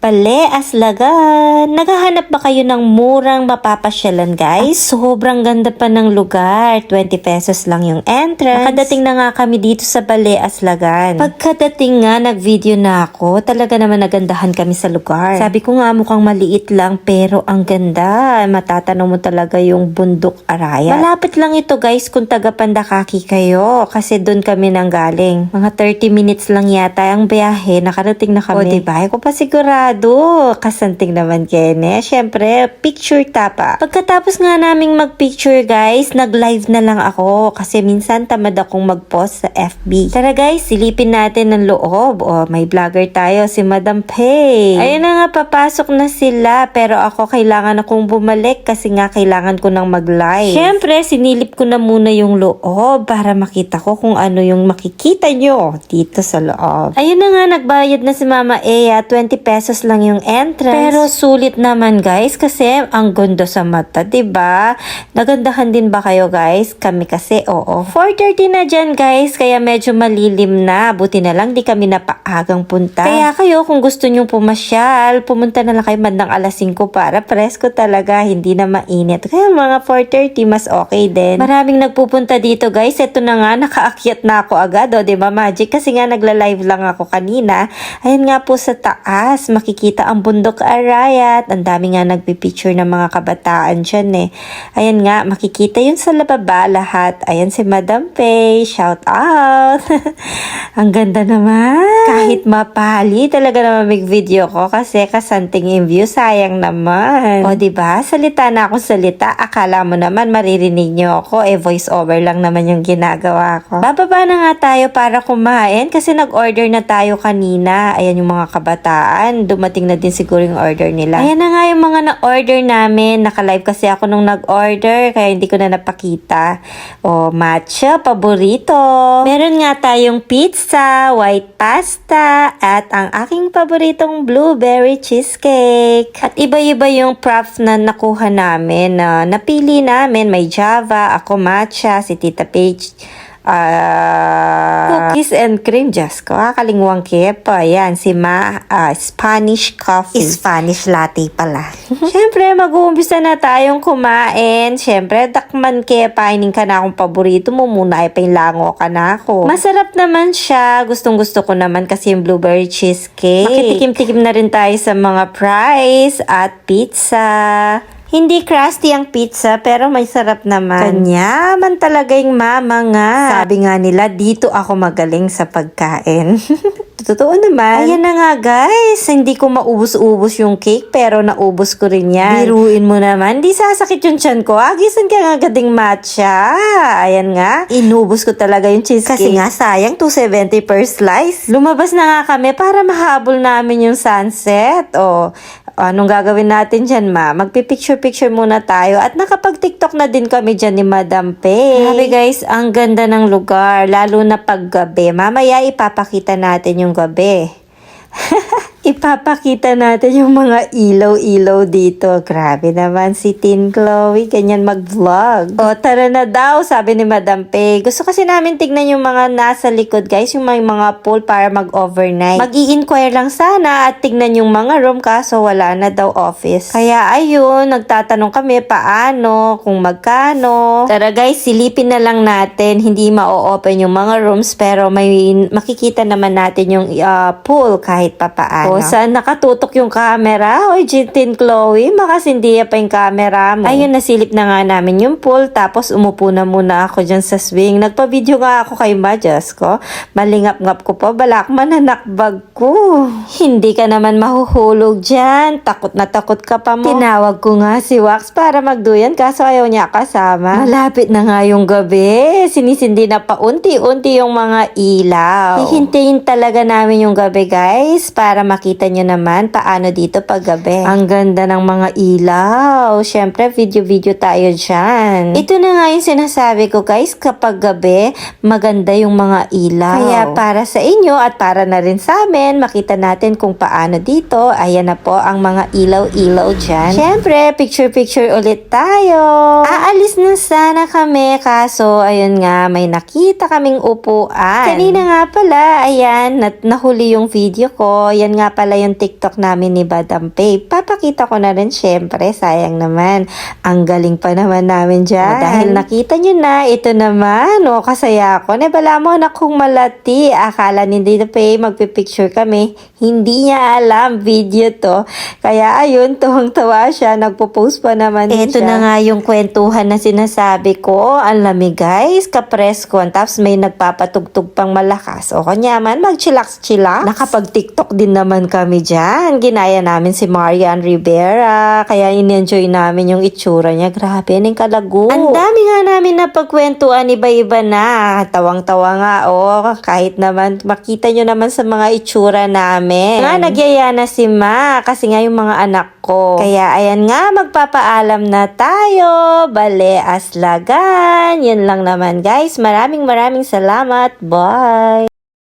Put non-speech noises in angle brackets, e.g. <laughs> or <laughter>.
Pale, Aslagan. Naghahanap ba kayo ng murang mapapasyalan, guys? Sobrang ganda pa ng lugar. 20 pesos lang yung entrance. Nakadating na nga kami dito sa Bale, Aslagan. Pagkadating nga, nag-video na ako. Talaga naman nagandahan kami sa lugar. Sabi ko nga, mukhang maliit lang, pero ang ganda. Matatanong mo talaga yung bundok Arayat. Malapit lang ito, guys, kung taga Pandakaki kayo. Kasi doon kami nang galing. Mga 30 minutes lang yata ang biyahe. Nakarating na kami. O, diba? Ako pa sigurado. Kasanting naman, Kene. Siyempre, picture tapa. Pagkatapos nga naming mag-picture, guys, nag-live na lang ako. Kasi minsan tamad akong mag-post sa FB. Tara, guys, silipin natin ng loob. O, may vlogger tayo, si Madam Pay. Ayun na nga, papasok na sila. Pero ako, kailangan akong bumalik kasi nga kailangan ko nang mag-live. Siyempre, sinilip ko na muna yung loob para makita ko kung ano yung makikita nyo dito sa loob. Ayun na nga, nagbayad na si Mama Ea. 20 pesos lang yung entrance. Pero sulit naman guys kasi ang ganda sa mata, 'di ba? Nagandahan din ba kayo guys? Kami kasi oo. 4:30 na dyan guys, kaya medyo malilim na. Buti na lang di kami napaagang punta. Kaya kayo kung gusto nyong pumasyal, pumunta na lang kayo mandang alas 5 para presko talaga, hindi na mainit. Kaya mga 4:30 mas okay din. Maraming nagpupunta dito guys. Ito na nga, nakaakyat na ako agad, o, 'di ba Magic? Kasi nga nagla-live lang ako kanina. Ayun nga po sa taas, makikita ang bundok Arayat. Ang dami nga nagpipicture ng mga kabataan dyan eh. Ayan nga, makikita yun sa lababa lahat. Ayan si Madam Pay, shout out! <laughs> ang ganda naman! Kahit mapali, talaga naman may video ko kasi kasanting yung view, sayang naman. O, ba Salita na ako salita. Akala mo naman maririnig nyo ako. Eh, voice over lang naman yung ginagawa ko. Bababa na nga tayo para kumain kasi nag-order na tayo kanina. Ayan yung mga kabataan. Dumating na din siguro yung order nila. Ayan na nga yung mga na-order namin. Naka-live kasi ako nung nag-order kaya hindi ko na napakita. O, matcha, paborito. Meron nga tayong pizza, white pasta, at ang aking paboritong blueberry cheesecake. At iba-iba yung props na nakuha namin. na napili namin, may java, ako matcha, si Tita Paige, ah, cookies and cream. Diyos ko, ah, kalingwang kepa. Yan, si Ma, ah, Spanish coffee. Spanish latte pala. <laughs> Siyempre, mag-uumpisa na tayong kumain. Siyempre, dakman kepa, hining ka na akong paborito mo. Muna ay painlango ka na ako. Masarap naman siya. Gustong gusto ko naman kasi yung blueberry cheesecake. Makitikim-tikim na rin tayo sa mga fries at pizza. Hindi crusty ang pizza pero may sarap naman. Kanyaman talaga yung mama nga. Sabi nga nila, dito ako magaling sa pagkain. <laughs> Totoo naman. Ayan na nga guys, hindi ko maubos-ubos yung cake pero naubos ko rin yan. Biruin mo naman, di sasakit yung tiyan ko. Agisan ka nga gading matcha. Ayan nga, inubos ko talaga yung cheesecake. Kasi nga sayang, 270 per slice. Lumabas na nga kami para mahabol namin yung sunset. O, anong gagawin natin dyan ma? Magpipicture-picture muna tayo at nakapag-tiktok na din kami dyan ni Madam Pay. Grabe guys, ang ganda ng lugar, lalo na pag gabi. Mamaya ipapakita natin yung gabi. <laughs> Ipapakita natin yung mga ilaw-ilaw dito. Grabe naman si Tin Chloe, ganyan mag-vlog. O tara na daw, sabi ni Madam Pay. Gusto kasi namin tignan yung mga nasa likod guys, yung may mga pool para mag-overnight. mag inquire lang sana at tignan yung mga room kaso wala na daw office. Kaya ayun, nagtatanong kami paano, kung magkano. Tara guys, silipin na lang natin. Hindi ma-open yung mga rooms pero may makikita naman natin yung uh, pool kahit papaano. O, saan nakatutok yung camera? Oy, Jintin Chloe, makasindiya pa yung camera mo. Ayun, nasilip na nga namin yung pool, tapos umupo na muna ako dyan sa swing. Nagpa-video nga ako kay Majas ko. Malingap-ngap ko pa, balak mananakbag ko. Hindi ka naman mahuhulog dyan. Takot na takot ka pa mo. Tinawag ko nga si Wax para magduyan, kaso ayaw niya kasama. Malapit na nga yung gabi. Sinisindi na pa unti-unti yung mga ilaw. Hihintayin talaga namin yung gabi, guys, para makita nyo naman paano dito pag gabi. Ang ganda ng mga ilaw. Siyempre, video-video tayo dyan. Ito na nga yung sinasabi ko guys, kapag gabi, maganda yung mga ilaw. Kaya para sa inyo at para na rin sa amin, makita natin kung paano dito. Ayan na po ang mga ilaw-ilaw dyan. Siyempre, picture-picture ulit tayo. Aalis na sana kami, kaso ayun nga, may nakita kaming upuan. Kanina nga pala, ayan, nat nahuli yung video ko. Yan nga nga pala yung TikTok namin ni Badam Pay. Papakita ko na rin syempre, sayang naman. Ang galing pa naman namin dyan. dahil nakita nyo na, ito naman, o kasaya ako. Nebala mo anak kong malati. Akala ni Dito Pay, magpipicture kami. Hindi niya alam, video to. Kaya ayun, tuwang-tawa siya. Nagpo-post pa naman Ito siya. na nga yung kwentuhan na sinasabi ko. Ang lamig guys, kapresko. Tapos may nagpapatugtog pang malakas. O kanya man, mag-chillax-chillax. Nakapag-tiktok din naman kami dyan. Ginaya namin si Marian Rivera. Kaya in-enjoy namin yung itsura niya. Grabe, ning kalago. Ang dami nga namin na pagkwentuhan, iba-iba na. Tawang-tawa nga, oh. Kahit naman, makita nyo naman sa mga itsura namin. Nga, nagyaya na si Ma. Kasi nga yung mga anak ko. Kaya ayan nga, magpapaalam na tayo. Bale, aslagan. Yun lang naman guys. Maraming maraming salamat. Bye!